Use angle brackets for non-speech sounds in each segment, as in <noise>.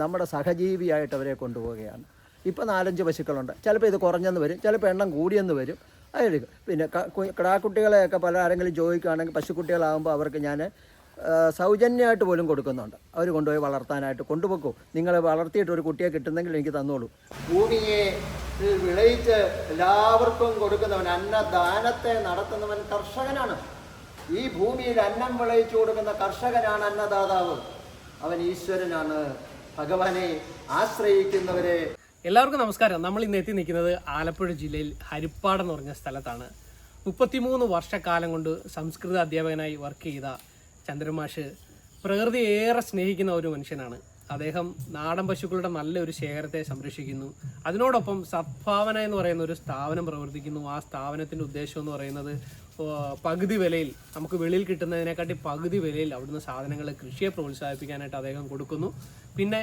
നമ്മുടെ സഹജീവിയായിട്ട് അവരെ കൊണ്ടുപോവുകയാണ്. ഇപ്പോൾ നാലഞ്ച് പശുക്കളുണ്ട്. ചിലപ്പോൾ ഇത് കുറഞ്ഞെന്ന് വരും ചിലപ്പോൾ എണ്ണം കൂടിയെന്ന് വരും. അതെടുക്കും പിന്നെ കിടാക്കുട്ടികളെയൊക്കെ പല ആരെങ്കിലും ചോദിക്കുകയാണെങ്കിൽ പശുക്കുട്ടികളാകുമ്പോൾ അവർക്ക് ഞാൻ സൗജന്യമായിട്ട് പോലും കൊടുക്കുന്നുണ്ട്. അവർ കൊണ്ടുപോയി വളർത്താനായിട്ട് കൊണ്ടുപോക്കൂ. നിങ്ങൾ വളർത്തിയിട്ട് ഒരു കുട്ടിയെ കിട്ടുന്നെങ്കിൽ എനിക്ക് തന്നോളൂ. ഭൂമിയെ വിളയിച്ച് എല്ലാവർക്കും കൊടുക്കുന്നവൻ അന്നദാനത്തെ നടത്തുന്നവൻ കർഷകനാണ്. ഈ ഭൂമിയിൽ അന്നം വിളയിച്ചു കൊടുക്കുന്ന കർഷകനാണ് അന്നദാതാവ്. അവൻ ഈശ്വരനാണ്. ഭഗവാനെ ആശ്രയിക്കുന്നവരെ. എല്ലാവർക്കും നമസ്കാരം. നമ്മൾ ഇന്ന് എത്തി നിൽക്കുന്നത് ആലപ്പുഴ ജില്ലയിൽ ഹരിപ്പാട് എന്ന് പറഞ്ഞ സ്ഥലത്താണ്. മുപ്പത്തിമൂന്ന് വർഷക്കാലം കൊണ്ട് സംസ്കൃത അധ്യാപകനായി വർക്ക് ചെയ്ത ചന്ദ്രമാഷ് പ്രകൃതി ഏറെ സ്നേഹിക്കുന്ന ഒരു മനുഷ്യനാണ്. അദ്ദേഹം നാടൻ പശുക്കളുടെ നല്ലൊരു ശേഖരത്തെ സംരക്ഷിക്കുന്നു. അതിനോടൊപ്പം സദ്ഭാവന എന്ന് പറയുന്ന ഒരു സ്ഥാപനം പ്രവർത്തിക്കുന്നു. ആ സ്ഥാപനത്തിന്റെ ഉദ്ദേശം എന്ന് പറയുന്നത് പകുതി വിലയിൽ നമുക്ക് വെളിയിൽ കിട്ടുന്നതിനെക്കാട്ടി പകുതി വിലയിൽ അവിടുന്ന് സാധനങ്ങൾ കൃഷിയെ പ്രോത്സാഹിപ്പിക്കാനായിട്ട് അദ്ദേഹം കൊടുക്കുന്നു. പിന്നെ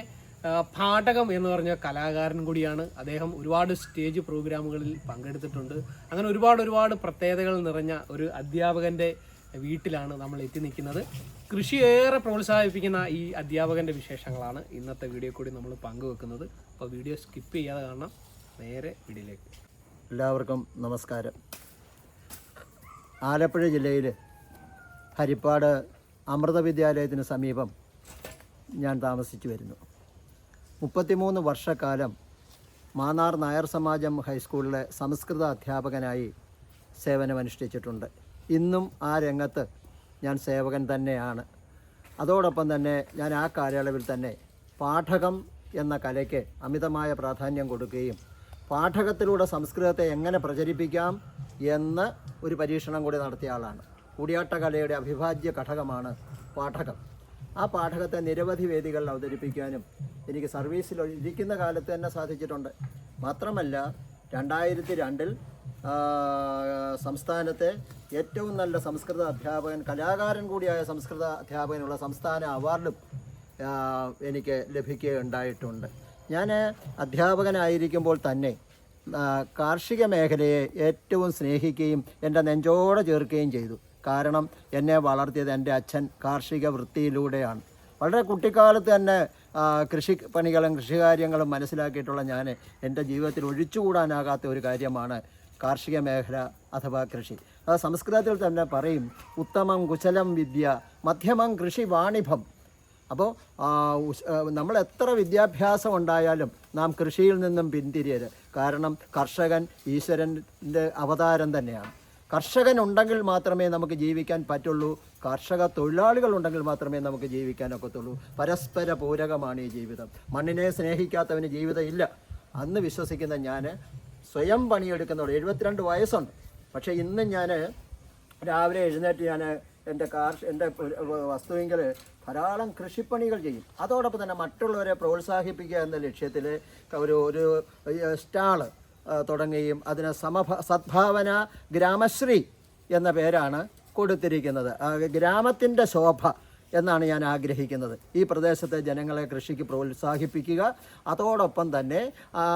പാഠകം എന്ന് പറഞ്ഞ കലാകാരൻ കൂടിയാണ്. അദ്ദേഹം ഒരുപാട് സ്റ്റേജ് പ്രോഗ്രാമുകളിൽ പങ്കെടുത്തിട്ടുണ്ട്. അങ്ങനെ ഒരുപാട് ഒരുപാട് പ്രത്യേകതകൾ നിറഞ്ഞ ഒരു അധ്യാപകന്റെ വീട്ടിലാണ് നമ്മൾ എത്തി നിൽക്കുന്നത്. കൃഷി ഏറെ പ്രോത്സാഹിപ്പിക്കുന്ന ഈ അധ്യാപകന്റെ വിശേഷങ്ങളാണ് ഇന്നത്തെ വീഡിയോ കൂടി നമ്മൾ പങ്കുവെക്കുന്നത്. അപ്പോൾ വീഡിയോ സ്കിപ്പ് ചെയ്യാതെ കാണണം. നേരെ വീഡിയോയിലേക്ക്. എല്ലാവർക്കും നമസ്കാരം. ആലപ്പുഴ ജില്ലയിൽ ഹരിപ്പാട് അമൃത വിദ്യാലയത്തിന് സമീപം ഞാൻ താമസിച്ചു വരുന്നു. മുപ്പത്തിമൂന്ന് വർഷക്കാലം മാന്നാർ നായർ സമാജം ഹൈസ്കൂളിലെ സംസ്കൃത അധ്യാപകനായി സേവനമനുഷ്ഠിച്ചിട്ടുണ്ട്. ഇന്നും ആ രംഗത്ത് ഞാൻ സേവകൻ തന്നെയാണ്. അതോടൊപ്പം തന്നെ ഞാൻ ആ കാലയളവിൽ തന്നെ പാഠകം എന്ന കലയ്ക്ക് അമിതമായ പ്രാധാന്യം കൊടുക്കുകയും പാഠകത്തിലൂടെ സംസ്കൃതത്തെ എങ്ങനെ പ്രചരിപ്പിക്കാം എന്ന് ഒരു പരീക്ഷണം കൂടി നടത്തിയ ആളാണ്. കൂടിയാട്ട കലയുടെ അവിഭാജ്യ ഘടകമാണ് പാഠകം. ആ പാഠകത്തെ നിരവധി വേദികളിൽ അവതരിപ്പിക്കാനും എനിക്ക് സർവീസിൽ ഇരിക്കുന്ന കാലത്ത് തന്നെ സാധിച്ചിട്ടുണ്ട്. മാത്രമല്ല രണ്ടായിരത്തി രണ്ടിൽ സംസ്ഥാനത്തെ ഏറ്റവും നല്ല സംസ്കൃത അധ്യാപകൻ കലാകാരൻ കൂടിയായ സംസ്കൃത അധ്യാപകനുള്ള സംസ്ഥാന അവാർഡും എനിക്ക് ലഭിക്കുകയുണ്ടായിട്ടുണ്ട്. ഞാൻ അധ്യാപകനായിരിക്കുമ്പോൾ തന്നെ കാർഷിക മേഖലയെ ഏറ്റവും സ്നേഹിക്കുകയും എന്റെ നെഞ്ചോടെ ചേർക്കുകയും ചെയ്തു. കാരണം എന്നെ വളർത്തിയത് എന്റെ അച്ഛൻ കാർഷിക വൃത്തിയിലൂടെയാണ്. വളരെ കുട്ടിക്കാലത്ത് തന്നെ കൃഷി പണികളും കൃഷികാര്യങ്ങളും മനസ്സിലാക്കിയിട്ടുള്ള ഞാൻ എന്റെ ജീവിതത്തിൽ ഒഴിച്ചുകൂടാനാകാത്ത ഒരു കാര്യമാണ് കാർഷിക മേഖല അഥവാ കൃഷി. അത് സംസ്കൃതത്തിൽ തന്നെ പറയും ഉത്തമം കുശലം വിദ്യ മധ്യമം കൃഷി വാണിഭം. അപ്പോൾ നമ്മൾ എത്ര വിദ്യാഭ്യാസം ഉണ്ടായാലും നാം കൃഷിയിൽ നിന്നും പിന്തിരിയരുത്. കാരണം കർഷകൻ ഈശ്വരന്റെ അവതാരം തന്നെയാണ്. കർഷകൻ ഉണ്ടെങ്കിൽ മാത്രമേ നമുക്ക് ജീവിക്കാൻ പറ്റുള്ളൂ. കർഷക തൊഴിലാളികൾ ഉണ്ടെങ്കിൽ മാത്രമേ നമുക്ക് ജീവിക്കാനൊക്കത്തുള്ളൂ പരസ്പര പൂരകമാണ് ഈ ജീവിതം. മണ്ണിനെ സ്നേഹിക്കാത്തവന് ജീവിതമില്ല അന്ന് വിശ്വസിക്കുന്ന ഞാൻ സ്വയം പണിയെടുക്കുന്നവർ. എഴുപത്തിരണ്ട് വയസ്സുണ്ട്. പക്ഷേ ഇന്ന് ഞാൻ രാവിലെ എഴുന്നേറ്റ് ഞാൻ എന്റെ കാർഷ എന്റെ വസ്തുവെങ്കിൽ ധാരാളം കൃഷിപ്പണികൾ ചെയ്യും. അതോടൊപ്പം തന്നെ മറ്റുള്ളവരെ പ്രോത്സാഹിപ്പിക്കുക എന്ന ലക്ഷ്യത്തിൽ ഒരു ഒരു സ്റ്റാൾ തുടങ്ങുകയും അതിന് സമഭ സദ്ഭാവന ഗ്രാമശ്രീ എന്ന പേരാണ് കൊടുത്തിരിക്കുന്നത്. ഗ്രാമത്തിന്റെ ശോഭ എന്നാണ് ഞാൻ ആഗ്രഹിക്കുന്നത്. ഈ പ്രദേശത്തെ ജനങ്ങളെ കൃഷിക്ക് പ്രോത്സാഹിപ്പിക്കുക. അതോടൊപ്പം തന്നെ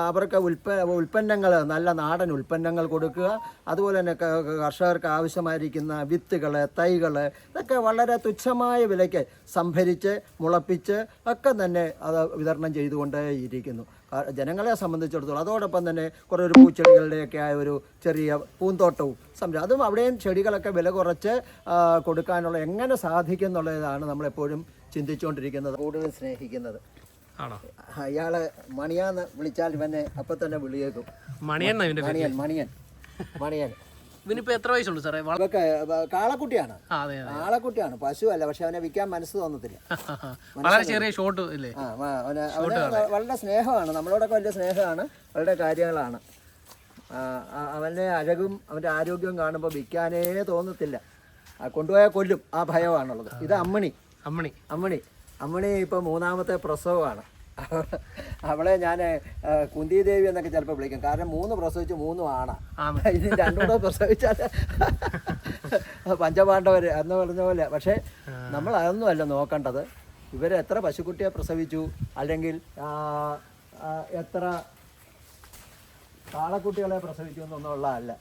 അവർക്ക് ഉൽപ്പ ഉൽപ്പന്നങ്ങൾ നല്ല നാടൻ ഉൽപ്പന്നങ്ങൾ കൊടുക്കുക. അതുപോലെ തന്നെ കർഷകർക്ക് ആവശ്യമായിരിക്കുന്ന വിത്തുകൾ തൈകൾ ഇതൊക്കെ വളരെ തുച്ഛമായ വിലയ്ക്ക് സംഭരിച്ച് മുളപ്പിച്ച് ഒക്കെ തന്നെ അത് വിതരണം ചെയ്തുകൊണ്ടേ ഇരിക്കുന്നു ആ, ജനങ്ങളെ സംബന്ധിച്ചിടത്തോളം അതോടൊപ്പം തന്നെ കുറേ ഒരു പൂച്ചെടികളുടെയൊക്കെ ആയ ഒരു ചെറിയ പൂന്തോട്ടവും സംരംഭം അതും അവിടെയും ചെടികളൊക്കെ വില കുറച്ച് കൊടുക്കാനുള്ള എങ്ങനെ സാധിക്കും എന്നുള്ളതാണ് നമ്മളെപ്പോഴും ചിന്തിച്ചുകൊണ്ടിരിക്കുന്നത് കൂടുതൽ സ്നേഹിക്കുന്നത്. ആണോ? അയാളെ മണിയാന്ന് വിളിച്ചാൽ ഇവനെ അപ്പം തന്നെ വിളിയേക്കും. മണിയൻ മണിയൻ മണിയൻ. മണിയൻ. ഇവനിപ്പോൾ എത്ര വയസ്സുണ്ട് സാറേ? വള- കാളക്കുട്ടിയാണ്. ആ അതെ അതെ. ആളക്കുട്ടിയാണ് പശുവല്ല പക്ഷെ അവനെ വിൽക്കാൻ മനസ്സ് തോന്നത്തില്ല. <laughs> വളരെ ചെറിയ ഷോട്ട് ഇല്ലേ? ആ ആ, അവന് അവന് വളരെ സ്നേഹമാണ്. നമ്മളോടൊക്കെ വലിയ സ്നേഹമാണ്. വളരെ കാര്യങ്ങളാണ്. ആ, ആ, അവന്റെ അഴകും അവന്റെ ആരോഗ്യവും കാണുമ്പോൾ വിൽക്കാനേ തോന്നത്തില്ല. ആ, കൊണ്ടുപോയാൽ കൊല്ലും. ആ ഭയമാണുള്ളത്. ഇത് അമ്മണി. അമ്മണി. അമ്മണി. അമ്മണി ഇപ്പോൾ മൂന്നാമത്തെ പ്രസവമാണ്. അവളെ ഞാൻ കുന്തി ദേവി എന്നൊക്കെ ചിലപ്പോൾ വിളിക്കും. കാരണം മൂന്ന് പ്രസവിച്ച് മൂന്ന് ആണ്. ഇനി രണ്ടുകൂടെ പ്രസവിച്ചാൽ പഞ്ചപാണ്ഡവർ എന്ന് പറഞ്ഞ പോലെ. പക്ഷേ നമ്മൾ അതൊന്നും അല്ല നോക്കേണ്ടത്. ഇവർ എത്ര പശുക്കുട്ടിയെ പ്രസവിച്ചു? അല്ലെങ്കിൽ എത്ര കാളക്കുട്ടികളെ അല്ല.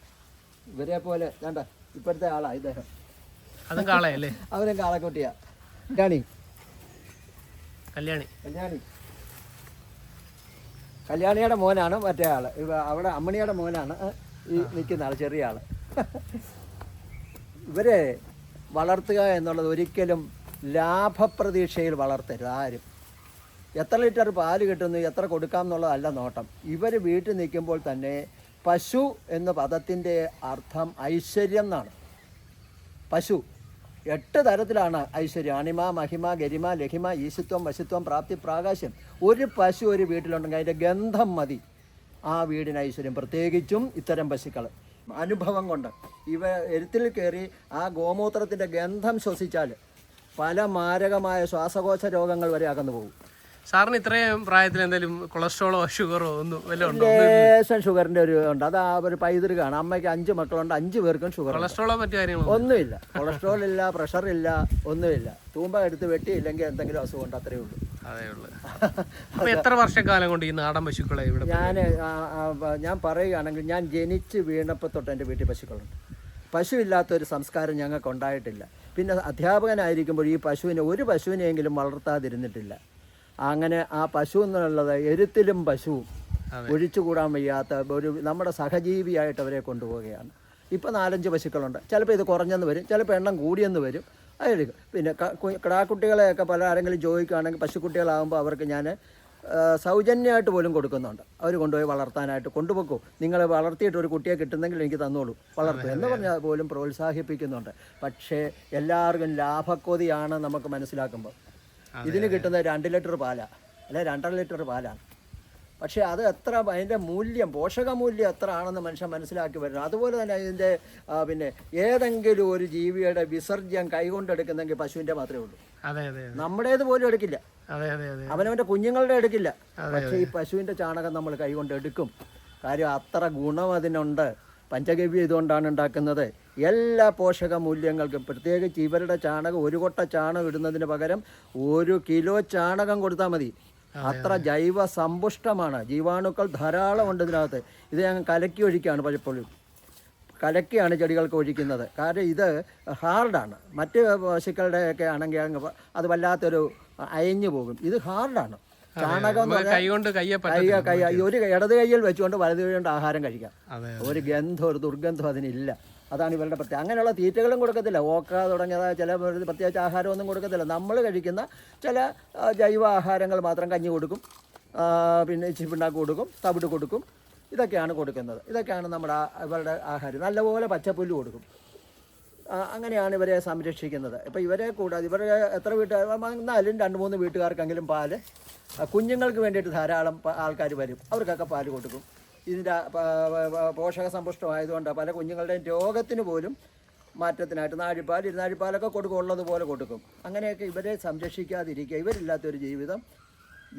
ഇവരെ പോലെ വേണ്ട ഇപ്പോഴത്തെ ആളാ ഇദ്ദേഹം. അവരും കാളക്കുട്ടിയാ. കല്യാണി കല്യാണി. കല്യാണി. കല്യാണിയുടെ മോനാണ് മറ്റേ ആൾ. അവിടെ അമ്മണിയുടെ മോനാണ്. ഈ നിൽക്കുന്ന ആൾ ചെറിയ ആൾ. ഇവരെ വളർത്തുക എന്നുള്ളത് ഒരിക്കലും ലാഭപ്രതീക്ഷയിൽ വളർത്തരുത് ആരും. എത്ര ലിറ്റർ പാൽ കിട്ടുന്നു എത്ര കൊടുക്കാം എന്നുള്ളതല്ല നോട്ടം. ഇവർ വീട്ടിൽ നിൽക്കുമ്പോൾ തന്നെ പശു എന്ന പദത്തിന്റെ അർത്ഥം ഐശ്വര്യം എന്നാണ്. പശു. എട്ട് തരത്തിലാണ് ഐശ്വര്യം. അണിമ മഹിമ ഗരിമ ലഹിമ ഈശിത്വം വശിത്വം പ്രാപ്തി പ്രാകാശം ഒരു പശു ഒരു വീട്ടിലുണ്ടെങ്കിൽ അതിന്റെ ഗന്ധം മതി. ആ വീടിന് ഐശ്വര്യം. പ്രത്യേകിച്ചും ഇത്തരം പശുക്കൾ അനുഭവം കൊണ്ട്. ഇവ എരുത്തിൽ കയറി ആ ഗോമൂത്രത്തിന്റെ ഗന്ധം ശ്വസിച്ചാൽ പല മാരകമായ ശ്വാസകോശ രോഗങ്ങൾ വരെ അകന്നു പോകും സാറിന് ഇത്രയും പ്രായത്തിൽ എന്തെങ്കിലും കൊളസ്ട്രോളോ ഷുഗറോ ഒന്നും വല്ലതും ഉണ്ടോ? ലേശം ഷുഗറിന്റെ ഒരു ഉണ്ട്. അത് ആ ഒരു പൈതൃകമാണ് അമ്മയ്ക്ക് അഞ്ച് മക്കളുണ്ട്. അഞ്ച് പേർക്കും ഷുഗർ കൊളസ്ട്രോളോ മറ്റു കാര്യങ്ങളോ? ഒന്നുമില്ല. കൊളസ്ട്രോൾ ഇല്ല പ്രഷർ ഇല്ല ഒന്നുമില്ല. തൂമ്പ എടുത്ത് വെട്ടിയില്ലെങ്കിൽ എന്തെങ്കിലും അസുഖം ഉണ്ട് അത്രയേ ഉള്ളൂ. അതേ ഉള്ളു. അപ്പൊ എത്ര വർഷക്കാലം കൊണ്ട് ഈ നാടൻ പശുക്കളെ ഇവിടെ ഞാൻ ഞാൻ പറയുകയാണെങ്കിൽ ഞാൻ ജനിച്ച് വീണപ്പോൾ തൊട്ട് എന്റെ വീട്ടിൽ പശുക്കളുണ്ട്. പശു ഇല്ലാത്തൊരു സംസ്കാരം ഞങ്ങൾക്ക് ഉണ്ടായിട്ടില്ല പിന്നെ അധ്യാപകനായിരിക്കുമ്പോൾ ഈ പശുവിനെ ഒരു പശുവിനെയെങ്കിലും വളർത്താതിരുന്നിട്ടില്ല. അങ്ങനെ ആ പശു എന്നുള്ളത് എരുത്തിലും പശുവും ഒഴിച്ചുകൂടാൻ വയ്യാത്ത ഒരു നമ്മുടെ സഹജീവിയായിട്ട് അവരെ കൊണ്ടുപോവുകയാണ്. ഇപ്പം നാലഞ്ച് പശുക്കളുണ്ട്. ചിലപ്പോൾ ഇത് കുറഞ്ഞെന്ന് വരും ചിലപ്പോൾ എണ്ണം കൂടിയെന്ന് വരും. അതെടുക്കും പിന്നെ കിടാക്കുട്ടികളെയൊക്കെ പല ആരെങ്കിലും ചോദിക്കുകയാണെങ്കിൽ പശുക്കുട്ടികളാകുമ്പോൾ അവർക്ക് ഞാൻ സൗജന്യമായിട്ട് പോലും കൊടുക്കുന്നുണ്ട്. അവർ കൊണ്ടുപോയി വളർത്താനായിട്ട് കൊണ്ടുപോക്കൂ നിങ്ങൾ വളർത്തിയിട്ട് ഒരു കുട്ടിയെ കിട്ടുന്നെങ്കിൽ എനിക്ക് തന്നോളൂ. വളർത്തു എന്ന് പറഞ്ഞാൽ പോലും പ്രോത്സാഹിപ്പിക്കുന്നുണ്ട്. പക്ഷേ എല്ലാവർക്കും ലാഭക്കൊതിയാണ് നമുക്ക് മനസ്സിലാക്കുമ്പോൾ ഇതിന് കിട്ടുന്ന രണ്ട് ലിറ്റർ പാലാണ് അല്ലെ രണ്ടര ലിറ്റർ പാലാണ്. പക്ഷേ അത് എത്ര അതിന്റെ മൂല്യം പോഷകമൂല്യം എത്ര ആണെന്ന് മനുഷ്യൻ മനസ്സിലാക്കി വരുന്നു അതുപോലെ തന്നെ ഇതിന്റെ പിന്നെ ഏതെങ്കിലും ഒരു ജീവിയുടെ വിസർജ്യം കൈകൊണ്ടെടുക്കുന്നെങ്കിൽ പശുവിന്റെ മാത്രമേ ഉള്ളൂ. നമ്മുടേത് പോലും എടുക്കില്ല. അവനവന്റെ കുഞ്ഞുങ്ങളുടെ എടുക്കില്ല. പക്ഷേ ഈ പശുവിന്റെ ചാണകം നമ്മൾ കൈകൊണ്ട് എടുക്കും കാര്യം അത്ര ഗുണം അതിനുണ്ട്. പഞ്ചഗവ്യം ഇതുകൊണ്ടാണ് ഉണ്ടാക്കുന്നത്. എല്ലാ പോഷക മൂല്യങ്ങൾക്കും പ്രത്യേകിച്ച് ഇവരുടെ ചാണകം ഒരു കൊട്ട ചാണകം ഇടുന്നതിന് പകരം ഒരു കിലോ ചാണകം കൊടുത്താൽ മതി. അത്ര ജൈവ സമ്പുഷ്ടമാണ്. ജീവാണുക്കൾ ധാരാളം ഉണ്ട് ഇതിനകത്ത്. ഇത് ഞങ്ങൾ കലക്കി ഒഴിക്കുകയാണ് പലപ്പോഴും. കലക്കിയാണ് ചെടികൾക്ക് ഒഴിക്കുന്നത്. കാരണം ഇത് ഹാർഡാണ്. മറ്റ് പശുക്കളുടെയൊക്കെ ആണെങ്കിൽ അങ്ങ് പ- അത് വല്ലാത്തൊരു അയഞ്ഞു പോകും. ഇത് ഹാർഡാണ്. ചാണകം പറഞ്ഞാൽ കൈ കയ്യെ ഒരു ഇടത് കൈയിൽ വെച്ചുകൊണ്ട് വലത് കൈ കൊണ്ട് ആഹാരം കഴിക്കാം. ഒരു ഗന്ധം ഒരു ദുർഗന്ധം അതിനില്ല. അതാണ് ഇവരുടെ പ്രത്യേകം അങ്ങനെയുള്ള തീറ്റകളും കൊടുക്കത്തില്ല. ഓക്ക തുടങ്ങിയതായ ചില പ്രത്യേകിച്ച് ആഹാരമൊന്നും കൊടുക്കത്തില്ല. നമ്മൾ കഴിക്കുന്ന ചില ജൈവ ആഹാരങ്ങൾ മാത്രം കഞ്ഞി കൊടുക്കും. പിന്നെ ചിപ്പിണ്ടാക്കി കൊടുക്കും തവിട് കൊടുക്കും. ഇതൊക്കെയാണ് കൊടുക്കുന്നത്. ഇതൊക്കെയാണ് നമ്മുടെ ഇവരുടെ ആഹാരം. നല്ലപോലെ പച്ചപ്പുല്ല് കൊടുക്കും. അങ്ങനെയാണ് ഇവരെ സംരക്ഷിക്കുന്നത്. ഇപ്പോൾ ഇവരെ കൂടാതെ ഇവരെ എത്ര വീട്ടുകാർ എന്നാലും രണ്ട് മൂന്ന് വീട്ടുകാർക്കെങ്കിലും പാൽ കുഞ്ഞുങ്ങൾക്ക് വേണ്ടിയിട്ട് ധാരാളം ആൾക്കാർ വരും. അവർക്കൊക്കെ പാൽ കൊടുക്കും. ഇതിന്റെ പോഷക സമ്പുഷ്ടമായതുകൊണ്ട് പല കുഞ്ഞുങ്ങളുടെയും രോഗത്തിന് പോലും മാറ്റത്തിനായിട്ട് നാഴിപ്പാൽ ഇരുന്നാഴിപ്പാലൊക്കെ കൊടുക്കും ഉള്ളതുപോലെ കൊടുക്കും. അങ്ങനെയൊക്കെ ഇവരെ സംരക്ഷിക്കാതിരിക്കുക. ഇവരില്ലാത്തൊരു ജീവിതം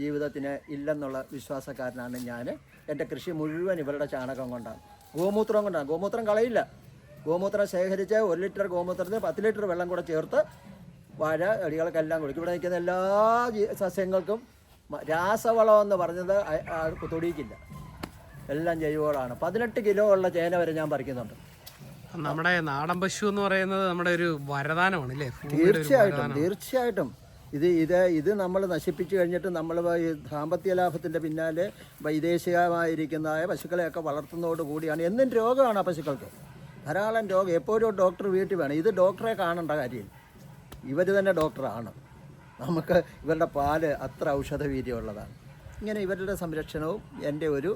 ജീവിതത്തിന് ഇല്ലെന്നുള്ള വിശ്വാസക്കാരനാണ് ഞാൻ. എന്റെ കൃഷി മുഴുവൻ ഇവരുടെ ചാണകം കൊണ്ടാണ്. ഗോമൂത്രം കൊണ്ടാണ്. ഗോമൂത്രം കളയില്ല. ഗോമൂത്രം ശേഖരിച്ച് ഒരു ലിറ്റർ ഗോമൂത്രത്തിന് പത്ത് ലിറ്റർ വെള്ളം കൂടെ ചേർത്ത് വാഴ ചെടികൾക്കെല്ലാം കൊടുക്കും. ഇവിടെ നിൽക്കുന്ന എല്ലാ സസ്യങ്ങൾക്കും രാസവളമെന്ന് പറഞ്ഞത് തൊടിയിക്കില്ല. എല്ലാം ജൈവവളമാണ്. പതിനെട്ട് കിലോ ഉള്ള ചേന വരെ ഞാൻ പറിക്കുന്നുണ്ട്. നമ്മുടെ നാടൻ പശു എന്ന് പറയുന്നത് നമ്മുടെ ഒരു വരദാനമാണ് അല്ലേ? തീർച്ചയായിട്ടും തീർച്ചയായിട്ടും. ഇത് ഇത് ഇത് നമ്മൾ നശിപ്പിച്ചു കഴിഞ്ഞിട്ട് നമ്മൾ സാമ്പത്തിക ലാഭത്തിന്റെ പിന്നാലെ വൈദേശികമായിരിക്കുന്നതായ പശുക്കളെയൊക്കെ വളർത്തുന്നതോട് കൂടിയാണ്. എന്നും രോഗമാണ് ആ പശുക്കൾക്ക്. ധാരാളം രോഗം. എപ്പോഴും ഡോക്ടർ വീട്ടിൽ വേണം. ഇത് ഡോക്ടറെ കാണേണ്ട കാര്യം. ഇവർ തന്നെ ഡോക്ടറാണ്. നമുക്ക് ഇവരുടെ പാൽ അത്ര ഔഷധവീര്യമുള്ളതാണ്. ഇങ്ങനെ ഇവരുടെ സംരക്ഷണവും എന്റെ ഒരു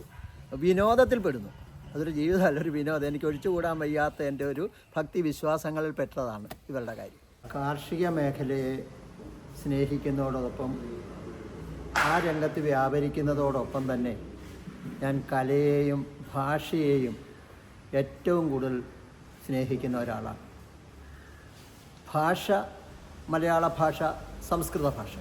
വിനോദത്തിൽ പെടുന്നു അതൊരു ജീവിതമല്ല ഒരു വിനോദം. എനിക്ക് ഒഴിച്ചുകൂടാൻ വയ്യാത്ത എന്റെ ഒരു ഭക്തി വിശ്വാസങ്ങളിൽ പെട്ടതാണ് ഇവരുടെ കാര്യം. കാർഷിക മേഖലയെ സ്നേഹിക്കുന്നതോടൊപ്പം ആ രംഗത്ത് വ്യാപരിക്കുന്നതോടൊപ്പം തന്നെ ഞാൻ കലയെയും ഭാഷയെയും ഏറ്റവും കൂടുതൽ സ്നേഹിക്കുന്ന ഒരാളാണ്. ഭാഷ മലയാള ഭാഷ സംസ്കൃത ഭാഷ.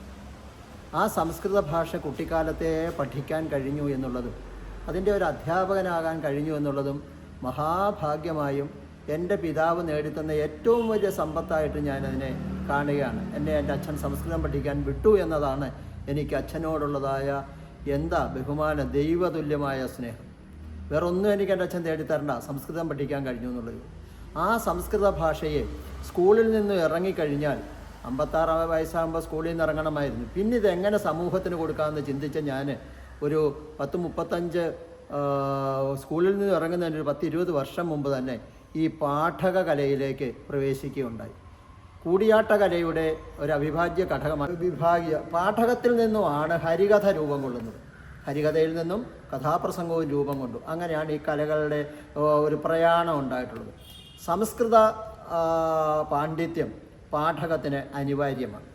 ആ സംസ്കൃത ഭാഷ കുട്ടിക്കാലത്തെ പഠിക്കാൻ കഴിഞ്ഞു എന്നുള്ളതും അതിന്റെ ഒരു അധ്യാപകനാകാൻ കഴിഞ്ഞു എന്നുള്ളതും മഹാഭാഗ്യമായും എന്റെ പിതാവ് നേടിത്തന്ന ഏറ്റവും വലിയ സമ്പത്തായിട്ട് ഞാനതിനെ കാണുകയാണ്. എന്നെ എന്റെ അച്ഛൻ സംസ്കൃതം പഠിക്കാൻ വിട്ടു എന്നതാണ് എനിക്ക് അച്ഛനോടുള്ളതായ എന്താ ബഹുമാന ദൈവതുല്യമായ സ്നേഹം. വേറൊന്നും എനിക്ക് എന്റെ അച്ഛൻ തേടിത്തരണ്ട. സംസ്കൃതം പഠിക്കാൻ കഴിഞ്ഞു എന്നുള്ളത്. ആ സംസ്കൃത ഭാഷയെ സ്കൂളിൽ നിന്ന് ഇറങ്ങിക്കഴിഞ്ഞാൽ അമ്പത്താറാം വയസ്സാകുമ്പോൾ സ്കൂളിൽ നിന്ന് ഇറങ്ങണമായിരുന്നു. പിന്നെ ഇത് എങ്ങനെ സമൂഹത്തിന് കൊടുക്കാമെന്ന് ചിന്തിച്ച ഞാൻ ഒരു പത്ത് മുപ്പത്തഞ്ച് സ്കൂളിൽ നിന്ന് ഇറങ്ങുന്നതിന് ഒരു പത്ത് ഇരുപത് വർഷം മുമ്പ് തന്നെ ഈ പാഠക കലയിലേക്ക് പ്രവേശിക്കുകയുണ്ടായി. കൂടിയാട്ട കലയുടെ ഒരു അവിഭാജ്യ ഘടകമാണ് വിഭാഗീയ. പാഠകത്തിൽ നിന്നുമാണ് ഹരികഥ രൂപം കൊള്ളുന്നത്. ഹരികഥയിൽ നിന്നും കഥാപ്രസംഗവും രൂപം കൊണ്ടു. അങ്ങനെയാണ് ഈ കലകളുടെ ഒരു പ്രയാണം ഉണ്ടായിട്ടുള്ളത്. സംസ്കൃത പാണ്ഡിത്യം പാഠകത്തിന് അനിവാര്യമാണ്.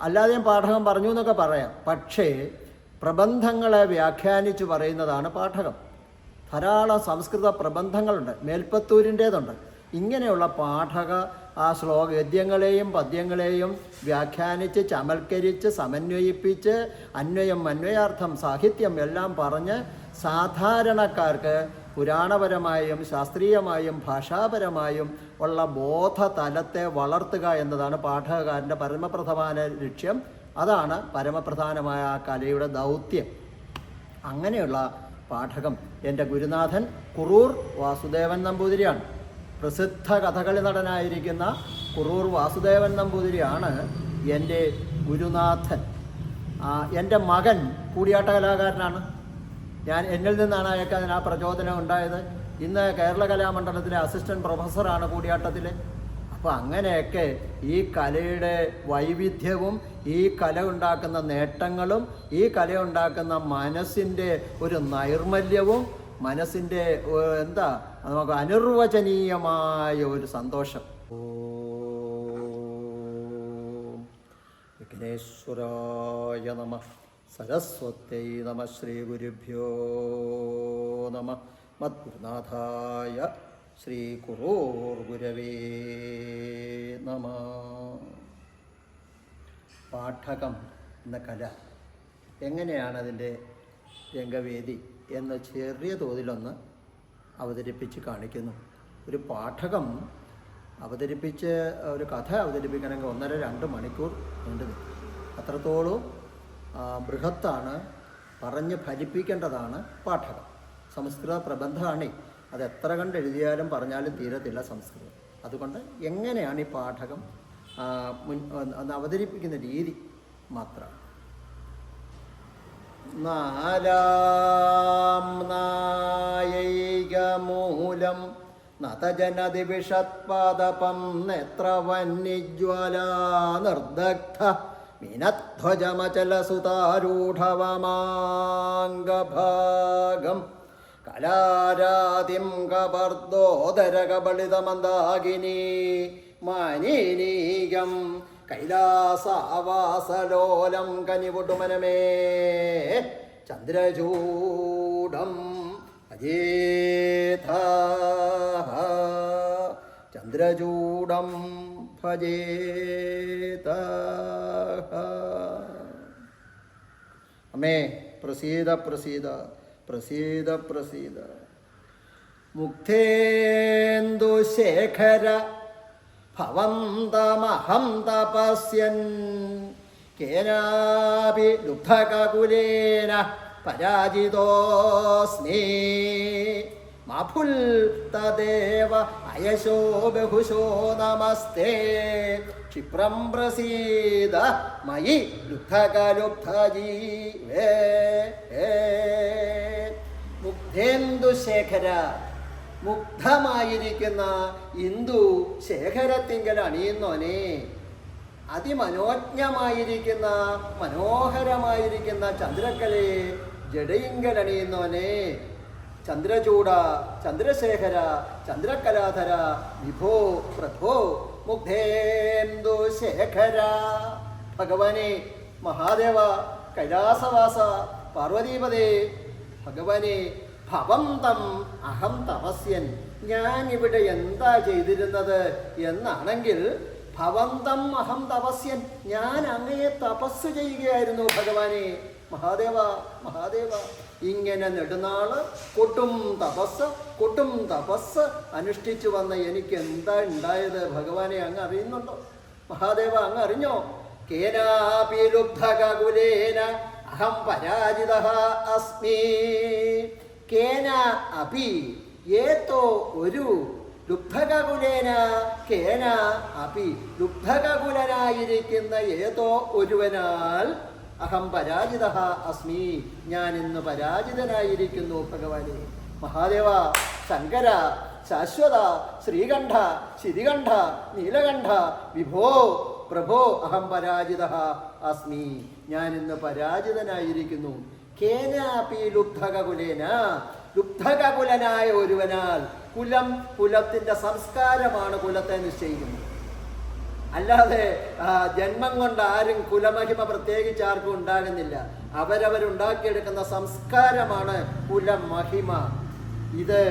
അല്ലാതെ ഞാൻ പാഠകം പറഞ്ഞു എന്നൊക്കെ പറയാം. പക്ഷേ പ്രബന്ധങ്ങളെ വ്യാഖ്യാനിച്ചു പറയുന്നതാണ് പാഠകം. ധാരാളം സംസ്കൃത പ്രബന്ധങ്ങളുണ്ട്. മേൽപ്പത്തൂരിന്റേതുണ്ട്. ഇങ്ങനെയുള്ള പാഠക ആ ശ്ലോക ഗദ്യങ്ങളെയും പദ്യങ്ങളെയും വ്യാഖ്യാനിച്ച് ചമൽക്കരിച്ച് സമന്വയിപ്പിച്ച് അന്വയം അന്വയാർത്ഥം സാഹിത്യം എല്ലാം പറഞ്ഞ് സാധാരണക്കാർക്ക് പുരാണപരമായും ശാസ്ത്രീയമായും ഭാഷാപരമായും ഉള്ള ബോധതലത്തെ വളർത്തുക എന്നതാണ് പാഠകകാരന്റെ പരമപ്രധാന ലക്ഷ്യം. അതാണ് പരമപ്രധാനമായ ആ കലയുടെ ദൗത്യം. അങ്ങനെയുള്ള പാഠകം എന്റെ ഗുരുനാഥൻ കുറൂർ വാസുദേവൻ നമ്പൂതിരിയാണ്. പ്രസിദ്ധ കഥകളി നടനായിരിക്കുന്ന കുറൂർ വാസുദേവൻ നമ്പൂതിരിയാണ് എന്റെ ഗുരുനാഥൻ. എന്റെ മകൻ കൂടിയാട്ട കലാകാരനാണ്. ഞാൻ എന്നിൽ നിന്നാണ് അയാൾക്ക് അതിന് ആ പ്രചോദനം ഉണ്ടായത്. ഇന്ന് കേരള കലാമണ്ഡലത്തിലെ അസിസ്റ്റന്റ് പ്രൊഫസറാണ് കൂടിയാട്ടത്തിൽ അപ്പോൾ അങ്ങനെയൊക്കെ ഈ കലയുടെ വൈവിധ്യവും ഈ കല ഉണ്ടാക്കുന്ന നേട്ടങ്ങളും ഈ കല ഉണ്ടാക്കുന്ന മനസ്സിന്റെ ഒരു നൈർമല്യവും മനസ്സിന്റെ എന്താ നമുക്ക് അനിർവചനീയമായ ഒരു സന്തോഷം. വിഘ്നേശ്വരായ നമ. സരസ്വത്യൈ നമ. ശ്രീ ഗുരുഭ്യോ നമ. മദ്ഗുരുനാഥായ ശ്രീ കുറൂർഗുരവേ നമ. പാഠകം എന്ന കല എങ്ങനെയാണ് അതിന്റെ രംഗവേദി എന്ന ചെറിയ തോതിലൊന്ന് അവതരിപ്പിച്ച് കാണിക്കുന്നു. ഒരു പാഠകം അവതരിപ്പിച്ച് ഒരു കഥ അവതരിപ്പിക്കണമെങ്കിൽ ഒന്നര രണ്ട് മണിക്കൂർ നീണ്ടു നിൽക്കും. അത്രത്തോളം ബൃഹത്താണ് പറഞ്ഞ് ഫലിപ്പിക്കേണ്ടതാണ് പാഠകം. സംസ്കൃത പ്രബന്ധമാണ് അത് എത്ര കണ്ട് എഴുതിയാലും പറഞ്ഞാലും തീരത്തില്ല സംസ്കൃതം. അതുകൊണ്ട് എങ്ങനെയാണ് ഈ പാഠകം മുൻ അവതരിപ്പിക്കുന്ന രീതി മാത്രമാണ് നാലാം നായൈകമൂലം നതജനതി വിഷത്പാദപം നേത്രവന്യജ്വല നിർദഗ്ധ മിനധ്വജമചലസുതാരൂഢവമാംഗഭാഗം കലാരാതിം കപർദോദരകബളിതമന്ദാകിനി മാനീനീകം കൈലാസാവാസലോലം കനിപുട്ടുമനമേ. ചന്ദ്രചൂടം ഭജേഥ. ചന്ദ്രചൂടം ഭജേത അമ്മേ പ്രസീത പ്രസീത പ്രസീത പ്രസീത. മുക്തേന്ദുശേഖര ഭവന്തമഹം തപസ്യൻ. കേനാപി ലുബ്ധകകുലേന പരാജിതോസ്മി മഫുൽ തദേവ അയശോ ബഹുശോ നമസ്തേ. ക്ഷിപ്രം പ്രസീദ മയി ലുബ്ധകലുബ്ധജീവേ. മുഗ്ധേന്ദുശേഖര മുഗ്ധമായിരിക്കുന്ന ഇന്ദു ശേഖരത്തിങ്കൽ അണിയുന്നോനെ അതിമനോജ്ഞമായിരിക്കുന്ന മനോഹരമായിരിക്കുന്ന ചന്ദ്രക്കലയെ ജഡയിങ്കൽ അണിയുന്നോനെ ചന്ദ്രചൂട ചന്ദ്രശേഖര ചന്ദ്രകലാധര വിഭോ പ്രഭോ മുഗ്ധേന്ദു ശേഖര. ഭഗവാനെ മഹാദേവ കൈലാസവാസ പാർവതീപതേ ഭഗവാനെ ഭവം തം അഹം തപസ്യൻ. ഞാൻ ഇവിടെ എന്താ ചെയ്തിരുന്നത് എന്നാണെങ്കിൽ ഭവന്തം അഹം തപസ്യൻ. ഞാൻ അങ്ങയെ തപസ് ചെയ്യുകയായിരുന്നു ഭഗവാനെ. മഹാദേവ മഹാദേവ. ഇങ്ങനെ നെടുനാൾ കൊട്ടും തപസ് കൊട്ടും തപസ് അനുഷ്ഠിച്ചു വന്ന എനിക്ക് എന്താ ഉണ്ടായത്? ഭഗവാനെ അങ്ങ് അറിയുന്നുണ്ടോ? മഹാദേവ അങ്ങ് അറിഞ്ഞോ? കേനാപി ലുബ്ധകുലേന അഹം പരാജിത അസ്മി. അപി ഏതോ ഒരു ലുബ്ധകകുലേന കേന അപി ലുബ്ധകകുലനായിരിക്കുന്ന ഏതോ ഒരുവനാൽ അഹം പരാജിത അസ്മി. ഞാൻ ഇന്ന് പരാജിതനായിരിക്കുന്നു ഭഗവാനെ. മഹാദേവ ശങ്കര ശാശ്വത ശ്രീകണ്ഠ ശിതികണ്ഠ നീലകണ്ഠ വിഭോ പ്രഭോ അഹം പരാജിത അസ്മി. ഞാൻ ഇന്ന് പരാജിതനായിരിക്കുന്നു. കേനാപി ലുബ്ധകുലേന ലുബ്ധകുലനായ ഒരുവനാൽ കുലം കുലത്തിന്റെ സംസ്കാരമാണ് കുലത്തെ നിശ്ചയിക്കുന്നത്. അല്ലാതെ ജന്മം കൊണ്ട് ആരും കുലമഹിമ പ്രത്യേകിച്ച് ആർക്കും ഉണ്ടാകുന്നില്ല. അവരവരുണ്ടാക്കിയെടുക്കുന്ന സംസ്കാരമാണ് കുലമഹിമ. ഇത്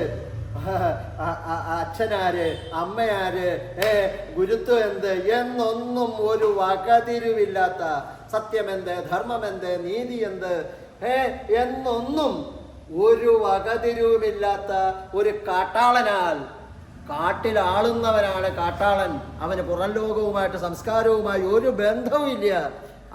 അച്ഛനാര് അമ്മയാര് ഏ ഗുരുത്വം എന്ത് എന്നൊന്നും ഒരു വകതിരിവില്ലാത്ത സത്യമെന്ത് ധർമ്മമെന്ത് നീതി എന്ത് ഏ എന്നൊന്നും ഒരു വകതിരിവുമില്ലാത്ത ഒരു കാട്ടാളനാൽ കാട്ടിലാളുന്നവനാണ് കാട്ടാളൻ. അവന് പുറം ലോകവുമായിട്ട് സംസ്കാരവുമായി ഒരു ബന്ധവുമില്ല.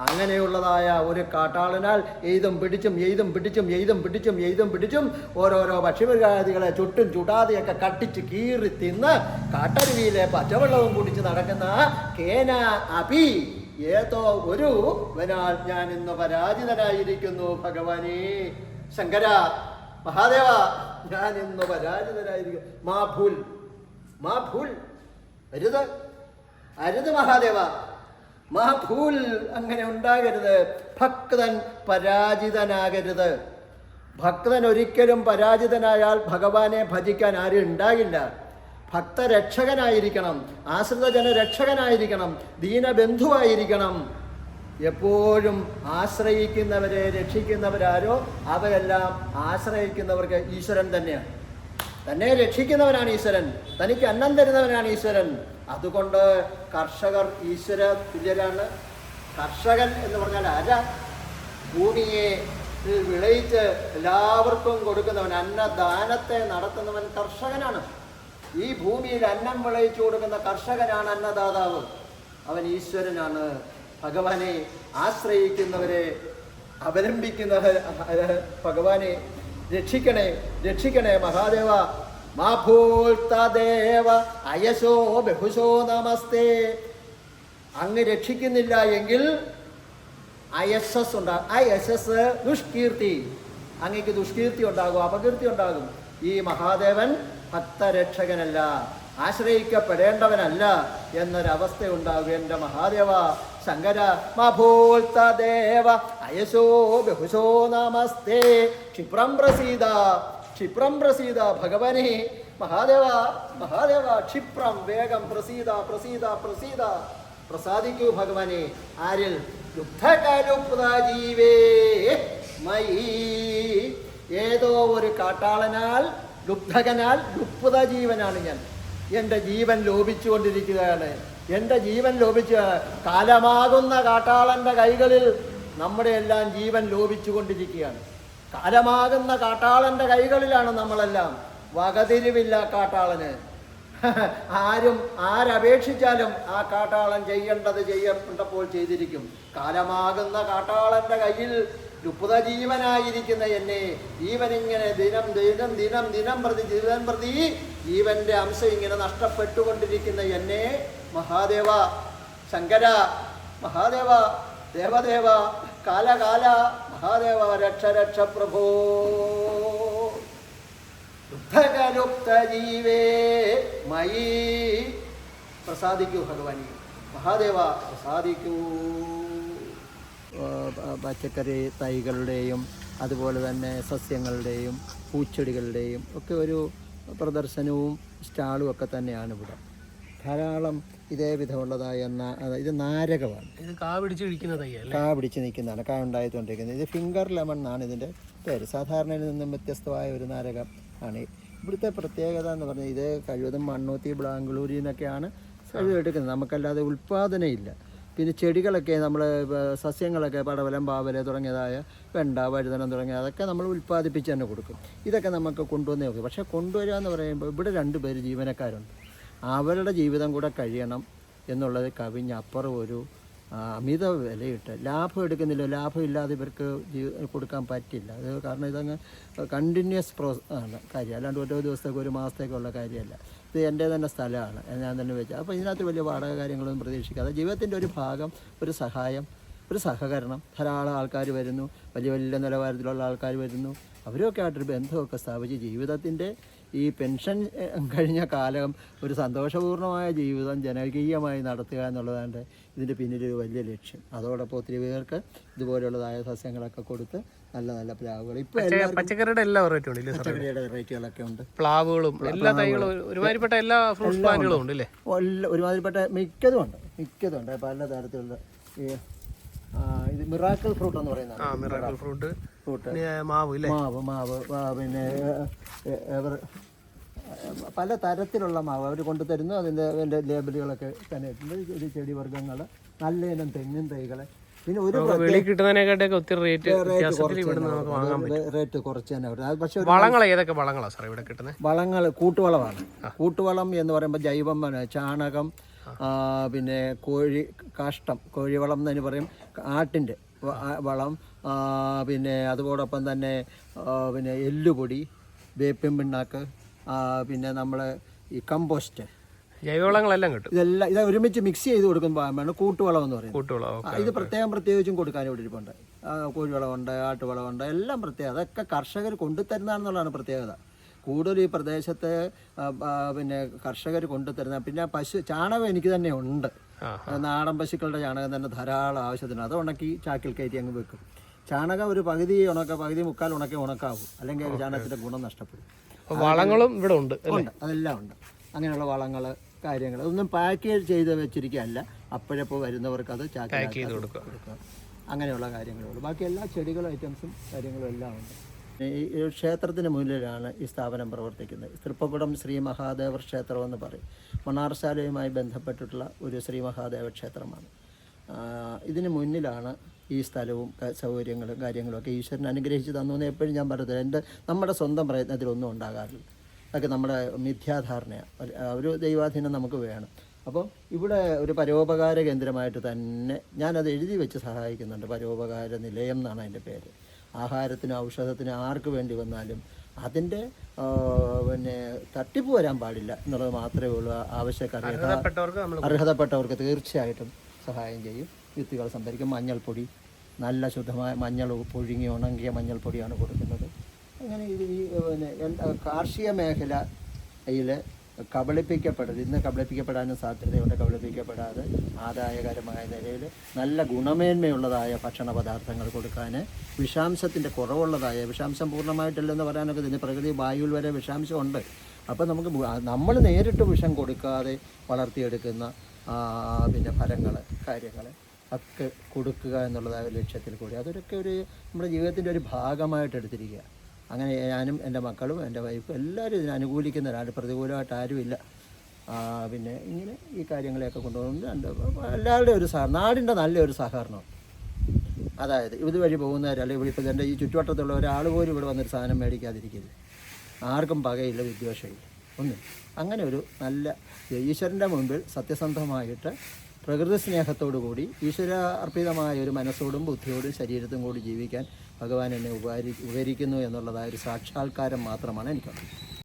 അങ്ങനെയുള്ളതായ ഒരു കാട്ടാളനാൽ എയ്തും പിടിച്ചും എയ്തും പിടിച്ചും എയ്തും പിടിച്ചും എയ്തും പിടിച്ചും ഓരോരോ പക്ഷിമൃഗാദികളെ ചുട്ടും ചുടാതെയൊക്കെ കട്ടിച്ച് കീറി തിന്ന് കാട്ടരുവിയിലെ പച്ചവെള്ളവും കുടിച്ച് നടക്കുന്ന കേന അപി ഏതോ ഒരു വനാൽ ഞാൻ ഇന്ന് പരാജിതനായിരിക്കുന്നു ഭഗവാനെ. ശങ്കര മഹാദേവ ഞാൻ ഇന്ന് പരാജിതനായിരിക്കും മാ ഭൂൽ മാ ഭൂൽ അരുത് അരുത് മഹാദേവ. മാ ഭൂൽ അങ്ങനെ ഉണ്ടാകരുത്. ഭക്തൻ പരാജിതനാകരുത്. ഭക്തൻ ഒരിക്കലും പരാജിതനായാൽ ഭഗവാനെ ഭജിക്കാൻ ആരും ഉണ്ടാകില്ല. ഭക്തരക്ഷകനായിരിക്കണം ആശ്രിതജന രക്ഷകനായിരിക്കണം ദീനബന്ധുവായിരിക്കണം. എപ്പോഴും ആശ്രയിക്കുന്നവരെ രക്ഷിക്കുന്നവരാരോ അവരെല്ലാം ആശ്രയിക്കുന്നവർക്ക് ഈശ്വരൻ തന്നെയാണ്. തന്നെ രക്ഷിക്കുന്നവനാണ് ഈശ്വരൻ തനിക്ക് അന്നം തരുന്നവനാണ് ഈശ്വരൻ. അതുകൊണ്ട് കർഷകർ ഈശ്വര തുല്യരാണ്. കർഷകൻ എന്ന് പറഞ്ഞാൽ അര. ഭൂമിയെ വിളയിച്ച് എല്ലാവർക്കും കൊടുക്കുന്നവൻ അന്നദാനത്തെ നടത്തുന്നവൻ കർഷകനാണ്. ഈ ഭൂമിയിൽ അന്നം വിളയിച്ചു കൊടുക്കുന്ന കർഷകനാണ് അന്നദാതാവ്. അവൻ ഈശ്വരനാണ്. ഭഗവാനെ ആശ്രയിക്കുന്നവരെ അവലംബിക്കുന്ന ഭഗവാനെ രക്ഷിക്കണേ രക്ഷിക്കണേ മഹാദേവ. മാ ഭൂൽ തദേവ അയശോ ബഹുശോ നമസ്തേ. അങ്ങ് രക്ഷിക്കുന്നില്ല എങ്കിൽ അയശസ് ഉണ്ടാകും അയശസ് ദുഷ്കീർത്തി. അങ്ങക്ക് ദുഷ്കീർത്തി ഉണ്ടാകും അപകീർത്തി ഉണ്ടാകും. ഈ മഹാദേവൻ ഭക്തരക്ഷകനല്ല ആശ്രയിക്കപ്പെടേണ്ടവനല്ല എന്നൊരവസ്ഥ എന്റെ മഹാദേവ ശങ്കര മഭൂത്തദേവ അയശോ ബഹുശോ നമസ്തേ. ക്ഷിപ്രം പ്രസീത ക്ഷിപ്രം പ്രസീത ഭഗവനെ. മഹാദേവ മഹാദേവ ക്ഷിപ്രം വേഗം പ്രസീത പ്രസീത പ്രസീത. പ്രസാദിക്കൂ ഭഗവാനെ ആരിൽ യുദ്ധകാലുപ്രജീവേ മൈ ഏതോ ഒരു കാട്ടാളനാൽ ലുബ്ധകനാൽ ലുപ്ത ജീവനാണ് ഞാൻ. എന്റെ ജീവൻ ലോപിച്ചുകൊണ്ടിരിക്കുകയാണ്. എന്റെ ജീവൻ ലോപിച്ച് കാലമാകുന്ന കാട്ടാളന്റെ കൈകളിൽ നമ്മുടെ എല്ലാം ജീവൻ ലോപിച്ചുകൊണ്ടിരിക്കുകയാണ്. കാലമാകുന്ന കാട്ടാളന്റെ കൈകളിലാണ് നമ്മളെല്ലാം. വകതിരിവില്ല കാട്ടാളന്. ആരും ആരപേക്ഷിച്ചാലും ആ കാട്ടാളൻ ചെയ്യേണ്ടത് ചെയ്യപ്പെട്ടപ്പോൾ ചെയ്തിരിക്കും. കാലമാകുന്ന കാട്ടാളന്റെ കയ്യിൽ ലുപ്ത ജീവനായിരിക്കുന്ന എന്നെ ജീവനിങ്ങനെ ദിനം ദിനം ദിനം ദിനം പ്രതി ദിനം പ്രതി ജീവന്റെ അംശം ഇങ്ങനെ നഷ്ടപ്പെട്ടുകൊണ്ടിരിക്കുന്ന എന്നെ മഹാദേവ ശങ്കര മഹാദേവ ദേവദേവ കാലകാല മഹാദേവ രക്ഷ രക്ഷ പ്രഭോ ലുബ്ധകലുപ്തജീവേ മയി. പ്രസാദിക്കൂ ഭഗവാനി. മഹാദേവ പ്രസാദിക്കൂ. പച്ചക്കറി തൈകളുടെയും അതുപോലെ തന്നെ സസ്യങ്ങളുടെയും പൂച്ചെടികളുടെയും ഒക്കെ ഒരു പ്രദർശനവും സ്റ്റാളും ഒക്കെ തന്നെയാണ് ഇവിടെ. ധാരാളം ഇതേ വിധമുള്ളതായ ഇത് നാരകമാണ്. ഇത് കാ പിടിച്ച് ഇരിക്കുന്ന കാ പിടിച്ച് നിൽക്കുന്നതാണ് കാ ഉണ്ടായിക്കൊണ്ടിരിക്കുന്നത്. ഇത് ഫിംഗർ ലെമൺ എന്നാണ് ഇതിന്റെ പേര്. സാധാരണയിൽ നിന്നും വ്യത്യസ്തമായ ഒരു നാരകം ആണ്. ഇവിടുത്തെ പ്രത്യേകത എന്ന് പറഞ്ഞാൽ ഇത് കഴിവതും മണ്ണൂത്തി ബ്ലാംഗ്ലൂരിൽ നിന്നൊക്കെയാണ് കഴിവ് എടുക്കുന്നത് നമുക്കല്ലാതെ ഉൽപ്പാദനം ഇല്ല പിന്നെ ചെടികളൊക്കെ നമ്മൾ സസ്യങ്ങളൊക്കെ പടവലം പാവൽ തുടങ്ങിയതായ വെണ്ട വഴുതനം തുടങ്ങിയ അതൊക്കെ നമ്മൾ ഉൽപ്പാദിപ്പിച്ച് തന്നെ കൊടുക്കും. ഇതൊക്കെ നമുക്ക് കൊണ്ടുവന്നേ നോക്കും പക്ഷേ കൊണ്ടുവരിക എന്ന് പറയുമ്പോൾ ഇവിടെ രണ്ട് പേര് ജീവനക്കാരുണ്ട്. അവരുടെ ജീവിതം കൂടെ കഴിയണം എന്നുള്ളത് കവിഞ്ഞപ്പുറം ഒരു അമിത വിലയിട്ട് ലാഭം എടുക്കുന്നില്ല. ലാഭം ഇല്ലാതെ ഇവർക്ക് കൊടുക്കാൻ പറ്റില്ല. അത് കാരണം ഇതങ്ങ് കണ്ടിന്യൂസ് പ്രോ ആണ് കാര്യം. അല്ലാണ്ട് ഓരോ ദിവസത്തേക്ക് ഒരു മാസത്തേക്കുള്ള കാര്യമല്ല. ഇത് എന്റെ തന്നെ സ്ഥലമാണ്. ഞാൻ തന്നെ വെച്ചത് അപ്പോൾ ഇതിനകത്ത് വലിയ വാടക കാര്യങ്ങളൊന്നും പ്രതീക്ഷിക്കാതെ ജീവിതത്തിന്റെ ഒരു ഭാഗം ഒരു സഹായം ഒരു സഹകരണം. ധാരാളം ആൾക്കാർ വരുന്നു. വലിയ വലിയ നിലവാരത്തിലുള്ള ആൾക്കാർ വരുന്നു. അവരൊക്കെ ആയിട്ടൊരു ബന്ധമൊക്കെ സ്ഥാപിച്ച് ജീവിതത്തിന്റെ ഈ പെൻഷൻ കഴിഞ്ഞ കാലം ഒരു സന്തോഷപൂർണമായ ജീവിതം ജനകീയമായി നടത്തുക എന്നുള്ളതാണ് ഇതിന്റെ പിന്നിലൊരു വലിയ ലക്ഷ്യം. അതോടൊപ്പം ഒത്തിരി പേർക്ക് ഇതുപോലെയുള്ളതായ സസ്യങ്ങളൊക്കെ കൊടുത്ത് നല്ല നല്ല പ്ലാവുകൾ. ഇപ്പം പച്ചക്കറിയുടെ എല്ലാ ഉണ്ട് പച്ചക്കറിയുടെ വെറൈറ്റികളൊക്കെ ഉണ്ട്. പ്ലാവുകളും എല്ലാ തൈകളും ഒരു- ഒരുമാതിരിപ്പെട്ട എല്ലാ ഫ്രൂട്ട്സ് പ്ലാന്റുകളും ഉണ്ട്. അല്ലേ ഒരുമാതിരിപ്പെട്ട മിക്കതും ഉണ്ട്. മിക്കതും ഉണ്ട്. പല തരത്തിലുള്ള ഈ ഇത് മിറാക്കിൾ ഫ്രൂട്ട് എന്ന് പറയുന്നത് ആ മിറാക്കിൾ ഫ്രൂട്ട് ഫ്രൂട്ട്. മാവ് മാവ് മാവ് പിന്നെ അവർ പല തരത്തിലുള്ള മാവ് അവർ കൊണ്ടു തരുന്നു അതിന്റെ അതിന്റെ ലേബലുകളൊക്കെ തന്നെ ഒരു ചെടി വർഗങ്ങൾ നല്ല ഇനം തെങ്ങിൻ തൈകൾ പിന്നെ ഒരു കിട്ടുന്നതിനെക്കാട്ടൊക്കെ ഒത്തിരി റേറ്റ് റേറ്റ് കുറച്ച് തന്നെ പക്ഷേ ഒരു വളങ്ങൾ ഏതൊക്കെ വളങ്ങളാണ് സാർ ഇവിടെ കിട്ടുന്നത് വളങ്ങൾ കൂട്ടുവളമാണ് കൂട്ടുവളം എന്ന് പറയുമ്പോൾ ജൈവം ചാണകം പിന്നെ കോഴി കാഷ്ടം കോഴിവളം എന്ന് പറയും. ആട്ടിന്റെ വളം. പിന്നെ അതോടൊപ്പം തന്നെ പിന്നെ എല്ലുപൊടി വേപ്പിൻ പിണ്ണാക്ക് പിന്നെ നമ്മൾ ഈ കമ്പോസ്റ്റ്. ജൈവവളങ്ങളെല്ലാം കിട്ടും. ഇതെല്ലാം ഇത് ഒരുമിച്ച് മിക്സ് ചെയ്ത് കൊടുക്കുമ്പോഴാണ് കൂട്ടുവളം എന്ന് പറയുന്നത്. കൂട്ടുവളം ഇത് പ്രത്യേകം പ്രത്യേകിച്ചും കൊടുക്കാൻ ഇവിടെ ഇരിപ്പുണ്ട്. കോഴിവളമുണ്ട് ആട്ടുവളമുണ്ട് എല്ലാം പ്രത്യേകത അതൊക്കെ കർഷകർ കൊണ്ടുതരുന്നതാണെന്നുള്ളതാണ് പ്രത്യേകത. കൂടുതൽ ഈ പ്രദേശത്ത് പിന്നെ കർഷകർ കൊണ്ടുതരുന്ന പിന്നെ പശു ചാണകം എനിക്ക് തന്നെ ഉണ്ട്. നാടൻ പശുക്കളുടെ ചാണകം തന്നെ ധാരാളം ആവശ്യത്തിന്. അത് ഉണക്കി ചാക്കിൽ കയറ്റി അങ്ങ് വെക്കും. ചാണകം ഒരു പകുതി ഉണക്ക പകുതി മുക്കാൽ ഉണക്കി ഉണക്കാവും. അല്ലെങ്കിൽ ചാണകത്തിന്റെ ഗുണം നഷ്ടപ്പെടും. വളങ്ങളും ഇവിടെ ഉണ്ട് ഉണ്ട്. അതെല്ലാം ഉണ്ട്. അങ്ങനെയുള്ള വളങ്ങൾ കാര്യങ്ങൾ ഒന്നും പാക്കേജ് ചെയ്ത് വെച്ചിരിക്കുകയല്ല. അപ്പോഴപ്പോൾ വരുന്നവർക്ക് അത് ചാക്ക് ചെയ്ത് കൊടുക്കുക. അങ്ങനെയുള്ള കാര്യങ്ങളുള്ളൂ ബാക്കി എല്ലാ ചെടികളും ഐറ്റംസും കാര്യങ്ങളും എല്ലാം ഉണ്ട്. ഈ ക്ഷേത്രത്തിന് മുന്നിലാണ് ഈ സ്ഥാപനം പ്രവർത്തിക്കുന്നത്. തൃപ്പകുടം ശ്രീ മഹാദേവ ക്ഷേത്രം എന്ന് പറയും. മണ്ണാർശാലയുമായി ബന്ധപ്പെട്ടിട്ടുള്ള ഒരു ശ്രീ മഹാദേവ ക്ഷേത്രമാണ്. ഇതിന് മുന്നിലാണ് ഈ സ്ഥലവും സൗകര്യങ്ങളും കാര്യങ്ങളും ഒക്കെ ഈശ്വരൻ അനുഗ്രഹിച്ച് തന്നു എന്ന് എപ്പോഴും ഞാൻ പറയത്തില്ല എന്റെ നമ്മുടെ സ്വന്തം പ്രയത്നത്തിലൊന്നും ഉണ്ടാകാറില്ല. അതൊക്കെ നമ്മുടെ മിഥ്യാധാരണയാണ് ഒരു- ദൈവാധീനം നമുക്ക് വേണം. അപ്പോൾ ഇവിടെ ഒരു പരോപകാര കേന്ദ്രമായിട്ട് തന്നെ ഞാനത് എഴുതി വെച്ച് സഹായിക്കുന്നുണ്ട്. പരോപകാര നിലയം എന്നാണ് അതിന്റെ പേര്. ആഹാരത്തിനും ഔഷധത്തിനും ആർക്ക് വേണ്ടി വന്നാലും അതിന്റെ പിന്നെ തട്ടിപ്പ് വരാൻ പാടില്ല എന്നുള്ളത് മാത്രമേ ഉള്ളൂ. ആവശ്യക്കാർ അർഹതപ്പെട്ടവർക്ക് തീർച്ചയായിട്ടും സഹായം ചെയ്യും. വിത്തുകൾ സംഭരിക്കും. മഞ്ഞൾപ്പൊടി നല്ല ശുദ്ധമായ മഞ്ഞൾ പുഴുങ്ങി ഉണങ്ങിയ മഞ്ഞൾപ്പൊടിയാണ് കൊടുക്കുന്നത്. അങ്ങനെ ഇത് ഈ പിന്നെ കാർഷിക മേഖലയിൽ കബളിപ്പിക്കപ്പെടരുത് ഇന്ന് കബളിപ്പിക്കപ്പെടാനും സാധ്യതയുണ്ട്. കബളിപ്പിക്കപ്പെടാതെ ആദായകരമായ നിലയിൽ നല്ല ഗുണമേന്മയുള്ളതായ ഭക്ഷണ പദാർത്ഥങ്ങൾ കൊടുക്കാൻ വിഷാംശത്തിന്റെ കുറവുള്ളതായ വിഷാംശം പൂർണമായിട്ടില്ലെന്ന് പറയാനൊക്കെ ഇതിന് പ്രകൃതി വായുവിൽ വരെ വിഷാംശമുണ്ട്. അപ്പോൾ നമുക്ക് നമ്മൾ നേരിട്ട് വിഷം കൊടുക്കാതെ വളർത്തിയെടുക്കുന്ന പിന്നെ ഫലങ്ങൾ കാര്യങ്ങൾ ഒക്കെ കൊടുക്കുക എന്നുള്ളതായ ലക്ഷ്യത്തിൽ കൂടി. അതൊരൊക്കെ ഒരു നമ്മുടെ ജീവിതത്തിന്റെ ഒരു ഭാഗമായിട്ട് എടുത്തിരിക്കുക. അങ്ങനെ ഞാനും എന്റെ മക്കളും എന്റെ വൈഫും എല്ലാവരും ഇതിനെ അനുകൂലിക്കുന്നവരാണ്. പ്രതികൂലമായിട്ട് ആരുമില്ല. പിന്നെ ഇങ്ങനെ ഈ കാര്യങ്ങളെയൊക്കെ കൊണ്ടുപോകുന്നത് രണ്ട് എല്ലാവരുടെയും ഒരു സഹ നാടിന്റെ നല്ലൊരു സഹകരണം. അതായത് ഇതുവഴി പോകുന്നവർ അല്ലെങ്കിൽ ഇപ്പോൾ എന്റെ ഈ ചുറ്റുവട്ടത്തുള്ള ഒരാൾ പോലും ഇവിടെ വന്നൊരു സാധനം മേടിക്കാതിരിക്കരുത്. ആർക്കും പകയില്ല വിദ്വേഷമില്ല. ഒന്നും. അങ്ങനെ ഒരു നല്ല ഈശ്വരന്റെ മുമ്പിൽ സത്യസന്ധമായിട്ട് പ്രകൃതി സ്നേഹത്തോടു കൂടി ഈശ്വര അർപ്പിതമായ ഒരു മനസ്സോടും ബുദ്ധിയോടും ശരീരത്തും കൂടി ജീവിക്കാൻ ഭഗവാൻ എന്നെ ഉപകാരി ഉപകരിക്കുന്നു എന്നുള്ളതായ ഒരു സാക്ഷാത്കാരം മാത്രമാണ് എനിക്കുള്ളത്.